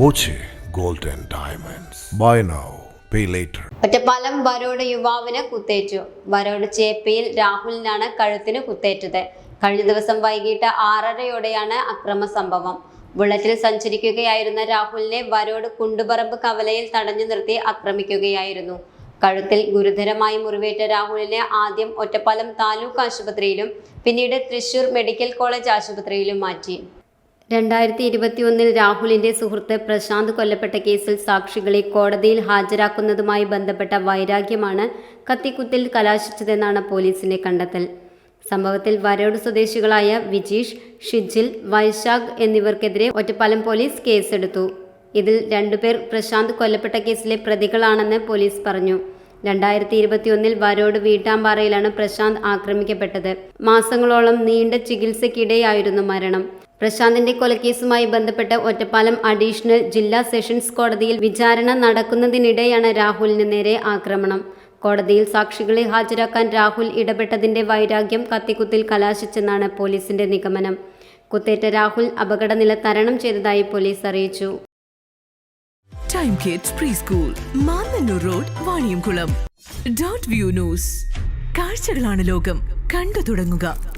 Boche Gold diamonds. Buy now pay later. Ottapalam Varode യുവാവിന് കുത്തേറ്റു. വരോട് ചേപ്പയിൽ രാഹുലിനാണ് കഴുത്തിന് കുത്തേറ്റത്. കഴിഞ്ഞ ദിവസം വൈകിട്ട് ആറരയോടെയാണ് അക്രമ സംഭവം. ബുള്ളറ്റിൽ സഞ്ചരിക്കുകയായിരുന്ന രാഹുലിനെ വരോട് കുണ്ടുപറമ്പ് കവലയിൽ തടഞ്ഞു നിർത്തി ആക്രമിക്കുകയായിരുന്നു കഴുത്തിൽ ഗുരുതരമായി മുറിവേറ്റ രാഹുലിനെ ആദ്യം ഒറ്റപ്പാലം താലൂക്ക് ആശുപത്രിയിലും പിന്നീട് തൃശൂർ മെഡിക്കൽ കോളേജ് ആശുപത്രിയിലും മാറ്റി. രണ്ടായിരത്തി ഇരുപത്തി ഒന്നിൽ രാഹുലിന്റെ സുഹൃത്ത് പ്രശാന്ത് കൊല്ലപ്പെട്ട കേസിൽ സാക്ഷികളെ കോടതിയിൽ ഹാജരാക്കുന്നതുമായി ബന്ധപ്പെട്ട വൈരാഗ്യമാണ് കത്തിക്കുത്തിൽ കലാശിച്ചതെന്നാണ് പോലീസിന്റെ കണ്ടെത്തൽ. സംഭവത്തിൽ വരോട് സ്വദേശികളായ വിജീഷ് ഷിജിൽ വൈശാഖ് എന്നിവർക്കെതിരെ ഒറ്റപ്പാലം പോലീസ് കേസെടുത്തു. ഇതിൽ രണ്ടുപേർ പ്രശാന്ത് കൊല്ലപ്പെട്ട കേസിലെ പ്രതികളാണെന്ന് പോലീസ് പറഞ്ഞു. രണ്ടായിരത്തി ഇരുപത്തിയൊന്നിൽ വരോട് വീട്ടാമ്പാറയിലാണ് പ്രശാന്ത് ആക്രമിക്കപ്പെട്ടത്. മാസങ്ങളോളം നീണ്ട ചികിത്സയ്ക്കിടെയായിരുന്നു മരണം. പ്രശാന്തിന്റെ കൊലക്കേസുമായി ബന്ധപ്പെട്ട് ഒറ്റപ്പാലം അഡീഷണൽ ജില്ലാ സെഷൻസ് കോടതിയിൽ വിചാരണ നടക്കുന്നതിനിടെയാണ് രാഹുലിന് നേരെ ആക്രമണം. കോടതിയിൽ സാക്ഷികളെ ഹാജരാക്കാൻ രാഹുൽ ഇടപെട്ടതിന്റെ വൈരാഗ്യം കത്തിക്കുത്തിൽ കലാശിച്ചെന്നാണ് പോലീസിന്റെ നിഗമനം. കുത്തേറ്റ രാഹുൽ അപകടനില തരണം ചെയ്തതായി പോലീസ് അറിയിച്ചു. Time kids preschool road view news കാഴ്ചകളാണ് ലോകം. കണ്ടു തുടങ്ങുക.